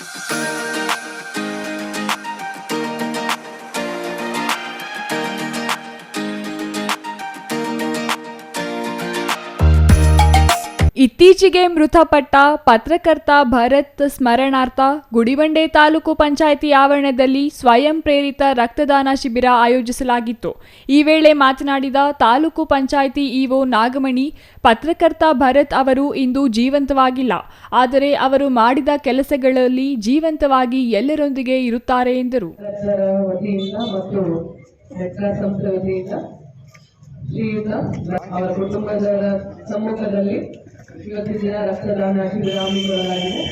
Música ಇತ್ತೀಚೆಗೆ ಮೃತಪಟ್ಟ ಪತ್ರಕರ್ತ ಭರತ್ ಸ್ಮರಣಾರ್ಥ ಗುಡಿಬಂಡೆ ತಾಲೂಕು ಪಂಚಾಯಿತಿ ಆವರಣದಲ್ಲಿ ಸ್ವಯಂ ಪ್ರೇರಿತ ರಕ್ತದಾನ ಶಿಬಿರ ಆಯೋಜಿಸಲಾಗಿತ್ತು. ಈ ವೇಳೆ ಮಾತನಾಡಿದ ತಾಲೂಕು ಪಂಚಾಯಿತಿ ಇಒ ನಾಗಮಣಿ, ಪತ್ರಕರ್ತ ಭರತ್ ಅವರು ಇಂದು ಜೀವಂತವಾಗಿಲ್ಲ. ಆದರೆ ಅವರು ಮಾಡಿದ ಕೆಲಸಗಳಲ್ಲಿ ಜೀವಂತವಾಗಿ ಎಲ್ಲರೊಂದಿಗೆ ಇರುತ್ತಾರೆ ಎಂದರು. ಶ್ರೀಯುತ ಅವರ ಕುಟುಂಬದ ಸಮ್ಮುಖದಲ್ಲಿ ಇವತ್ತಿನ ದಿನ ರಕ್ತದಾನ ಶಿಬಿರ ಹಮ್ಮಿಕೊಳ್ಳಲಾಗಿದೆ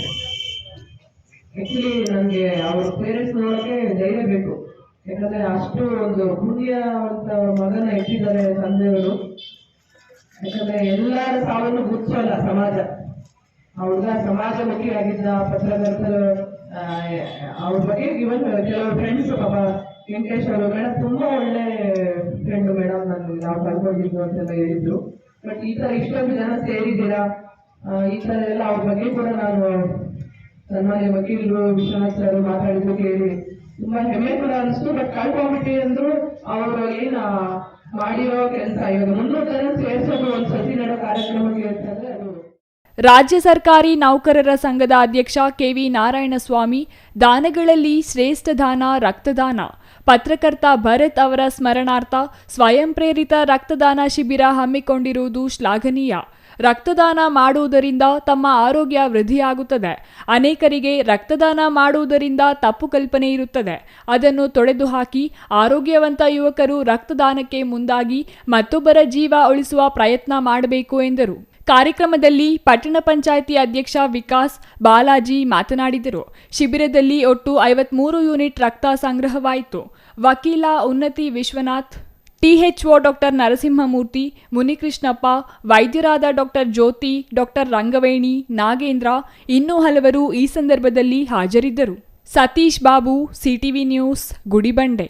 ಆಕ್ಚುಲಿ ನನಗೆ ಅವ್ರ ಪೇರೆಂಟ್ಸ್ ನೋಡೋಕೆ ಧೈರ್ಯ ಬೇಕು. ಯಾಕಂದ್ರೆ ಅಷ್ಟು ಒಂದು ಪುಣ್ಯವಂತ ಮಗನ ಇಟ್ಟಿದ್ದಾರೆ ತಂದೆಯವರು. ಯಾಕಂದ್ರೆ ಎಲ್ಲರ ಸಾವನ್ನು ಗುರುತಿಸಲ್ಲ ಸಮಾಜ. ಹುಡುಗ ಸಮಾಜಮುಖಿಯಾಗಿದ್ದ ಪತ್ರಕರ್ತರು ಆ, ಅವ್ರ ಬಗ್ಗೆ ಇವನ್ ಕೆಲವು ಫ್ರೆಂಡ್ಸ್ ಪಾಪ ವೆಂಕಟೇಶ್ ಅವರು ಮೇಡಮ್ ತುಂಬಾ ಒಳ್ಳೆ ಫ್ರೆಂಡ್ ಮೇಡಮ್ ನಾನು ನಾವು ಕಳ್ಕೊಂಡಿದ್ದು ಅಂತೆಲ್ಲ ಹೇಳಿದ್ರು. ಬಟ್ ಈ ತರ ಇಷ್ಟೊಂದು ಜನ ಸೇರಿದ್ದೀರಾ? ಈ ತರ ಎಲ್ಲ ಅವ್ರ ಬಗ್ಗೆ ಕೂಡ ನಾನು ಸನ್ಮಾನ್ಯ ವಕೀಲರು, ವಿಶ್ವನಾಥ್ ಸರ್ ಮಾತಾಡಿದ್ರು ಕೇಳಿ ತುಂಬಾ ಹೆಮ್ಮೆ ಕೂಡ ಅನಿಸ್ತು. ಬಟ್ ಕಳ್ಕೊಂಬಿಟ್ಟಿ ಅಂದ್ರು ಅವರು ಏನ್ ಮಾಡಿರೋ ಕೆಲಸ ಇವಾಗ ಮುನ್ನೂರು ಜನ ಸೇರಿಸೋದು ಒಂದು ಸತಿ ನಡೋ ಕಾರ್ಯಕ್ರಮಕ್ಕೆ ಅಂತಂದ್ರೆ ರಾಜ್ಯ ಸರ್ಕಾರಿ ನೌಕರರ ಸಂಘದ ಅಧ್ಯಕ್ಷ ಕೆವಿ ನಾರಾಯಣಸ್ವಾಮಿ, ದಾನಗಳಲ್ಲಿ ಶ್ರೇಷ್ಠ ದಾನ, ರಕ್ತದಾನ. ಪತ್ರಕರ್ತ ಭರತ್ ಅವರ ಸ್ಮರಣಾರ್ಥ ಸ್ವಯಂ ಪ್ರೇರಿತ ರಕ್ತದಾನ ಶಿಬಿರ ಹಮ್ಮಿಕೊಂಡಿರುವುದು ಶ್ಲಾಘನೀಯ. ರಕ್ತದಾನ ಮಾಡುವುದರಿಂದ ತಮ್ಮ ಆರೋಗ್ಯ ವೃದ್ಧಿಯಾಗುತ್ತದೆ. ಅನೇಕರಿಗೆ ರಕ್ತದಾನ ಮಾಡುವುದರಿಂದ ತಪ್ಪು ಕಲ್ಪನೆ ಇರುತ್ತದೆ. ಅದನ್ನು ತೊಡೆದು ಹಾಕಿ ಆರೋಗ್ಯವಂತ ಯುವಕರು ರಕ್ತದಾನಕ್ಕೆ ಮುಂದಾಗಿ ಮತ್ತೊಬ್ಬರ ಜೀವ ಉಳಿಸುವ ಪ್ರಯತ್ನ ಮಾಡಬೇಕು ಎಂದರು. ಕಾರ್ಯಕ್ರಮದಲ್ಲಿ ಪಟ್ಟಣ ಪಂಚಾಯಿತಿ ಅಧ್ಯಕ್ಷ ವಿಕಾಸ್ ಬಾಲಾಜಿ ಮಾತನಾಡಿದರು. ಶಿಬಿರದಲ್ಲಿ ಒಟ್ಟು ಐವತ್ಮೂರು ಯೂನಿಟ್ ರಕ್ತ ಸಂಗ್ರಹವಾಯಿತು. ವಕೀಲ ಉನ್ನತಿ ವಿಶ್ವನಾಥ್, ಟಿಎಚ್ಒ ಡಾಕ್ಟರ್ ನರಸಿಂಹಮೂರ್ತಿ, ಮುನಿಕೃಷ್ಣಪ್ಪ, ವೈದ್ಯರಾದ ಡಾಕ್ಟರ್ ಜ್ಯೋತಿ, ಡಾಕ್ಟರ್ ರಂಗವೇಣಿ, ನಾಗೇಂದ್ರ, ಇನ್ನೂ ಹಲವರು ಈ ಸಂದರ್ಭದಲ್ಲಿ ಹಾಜರಿದ್ದರು. Satish Babu, CTV news, Gudibande.